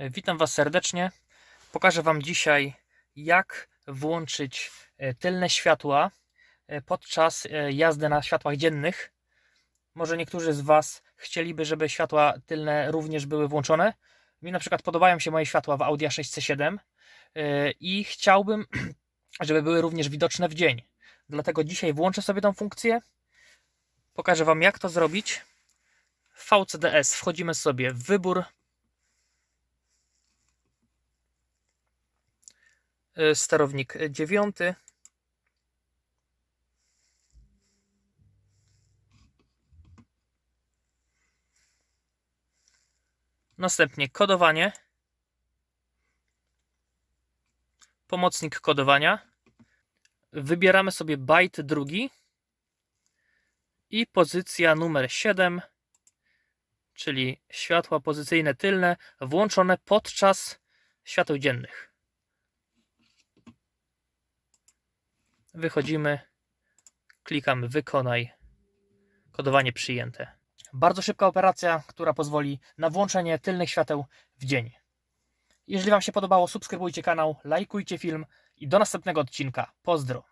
E, Witam Was serdecznie. Pokażę Wam dzisiaj, jak włączyć e, tylne światła e, podczas jazdy na światłach dziennych. Może niektórzy z Was chcieliby, żeby światła tylne również były włączone. Mi na przykład podobają się moje światła w Audi A6C7 e, i chciałbym, żeby były również widoczne w dzień. Dlatego dzisiaj włączę sobie tą funkcję. Pokażę Wam, jak to zrobić. W VCDS wchodzimy sobie w wybór sterownik 9. Następnie kodowanie. Pomocnik kodowania. Wybieramy sobie byte drugi i pozycja numer 7, czyli światła pozycyjne tylne włączone podczas świateł dziennych. Wychodzimy, klikamy wykonaj, kodowanie przyjęte. Bardzo szybka operacja, która pozwoli na włączenie tylnych świateł w dzień. Jeżeli Wam się podobało, subskrybujcie kanał, lajkujcie film i do następnego odcinka. Pozdro!